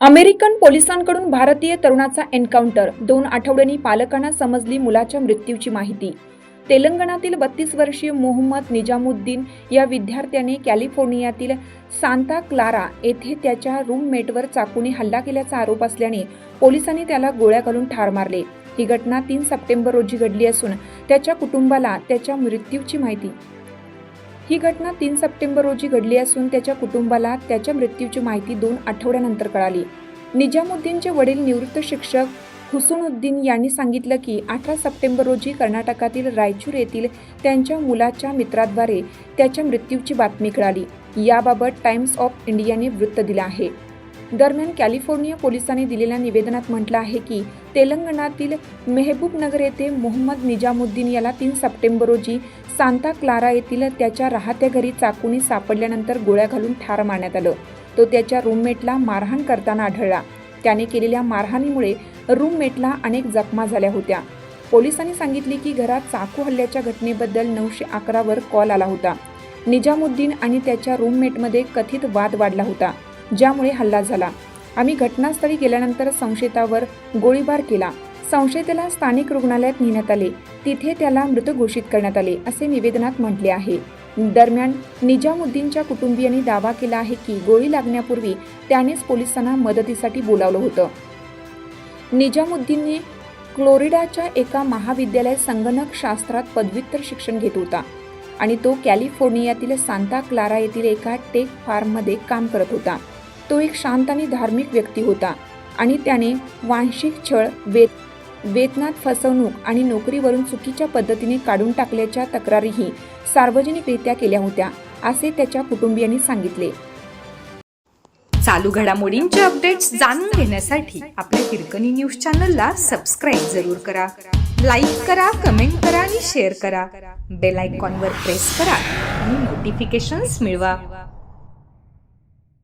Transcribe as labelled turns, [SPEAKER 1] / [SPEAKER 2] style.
[SPEAKER 1] American पोलिसांकडून भारतीय तरुणाचा एन्काउंटर दोन आठवड्यांनी पालकांना समजली मुलाच्या मृत्यूची माहिती. तेलंगणातील बत्तीस वर्षीय मोहम्मद निजामुद्दीन या विद्यार्थ्याने कॅलिफोर्नियातील सांता क्लारा येथे त्याच्या रूममेटवर चाकूने हल्ला केल्याचा आरोप असल्याने पोलिसांनी त्याला गोळ्या घालून ठार मारले. ही घटना तीन सप्टेंबर रोजी घडली असून त्याच्या कुटुंबाला त्याच्या मृत्यूची माहिती. ही घटना तीन सप्टेंबर रोजी घडली असून त्याच्या कुटुंबाला त्याच्या मृत्यूची माहिती दोन आठवड्यानंतर कळाली. निजामुद्दीनचे वडील निवृत्त शिक्षक हुसनुद्दीन यांनी सांगितलं की अठरा सप्टेंबर रोजी कर्नाटकातील रायचूर येथील त्यांच्या मुलाच्या मित्राद्वारे त्याच्या मृत्यूची बातमी कळाली. याबाबत टाइम्स ऑफ इंडियाने वृत्त दिलं आहे. दरम्यान कॅलिफोर्निया पोलिसांनी दिलेल्या निवेदनात म्हटलं आहे की तेलंगणातील मेहबूबनगर येथे मोहम्मद निजामुद्दीन याला तीन सप्टेंबर रोजी सांता क्लारा येथील त्याच्या राहत्या घरी चाकूने सापडल्यानंतर गोळ्या घालून ठार मारण्यात आलं. तो त्याच्या रूममेटला मारहाण करताना आढळला. त्याने केलेल्या मारहाणीमुळे रूममेटला अनेक जखमा झाल्या होत्या. पोलिसांनी सांगितले की घरात चाकू हल्ल्याच्या घटनेबद्दल नऊशे अकरावर कॉल आला होता. निजामुद्दीन आणि त्याच्या रूममेटमध्ये कथित वाद वाढला होता ज्यामुळे हल्ला झाला. आम्ही घटनास्थळी गेल्यानंतर संशयितावर गोळीबार केला. संशयतेला स्थानिक रुग्णालयात नेण्यात आले. तिथे त्याला मृत घोषित करण्यात आले असे निवेदनात म्हटले आहे. दरम्यान निजामुद्दीनच्या कुटुंबियांनी दावा केला आहे की गोळी लागण्यापूर्वी त्यानेच पोलिसांना मदतीसाठी बोलावलं होतं. निजामुद्दीनने क्लोरिडाच्या एका महाविद्यालयात संगणक शास्त्रात पदव्युत्तर शिक्षण घेत होता आणि तो कॅलिफोर्नियातील सांता क्लारा येथील एका टेक फार्ममध्ये काम करत होता. तो एक शांत आणि धार्मिक व्यक्ती होता आणि त्याने वांशिक छळ वेद वेतनात फसवणूक आणि नोकरीवरून चुकीच्या पद्धतीने काढून टाकल्याच्या तक्रारीही सार्वजनिकरित्या केल्या होत्या असे त्याच्या कुटुंबियांनी सांगितले.
[SPEAKER 2] चालू घडामोडींचे अपडेट्स जाणून घेण्यासाठी आपल्या हिरकणी न्यूज चॅनलला सबस्क्राईब जरूर करा. लाईक करा कमेंट करा आणि शेअर करा. बेल आयकॉनवर प्रेस करा आणि नोटिफिकेशन्स मिळवा.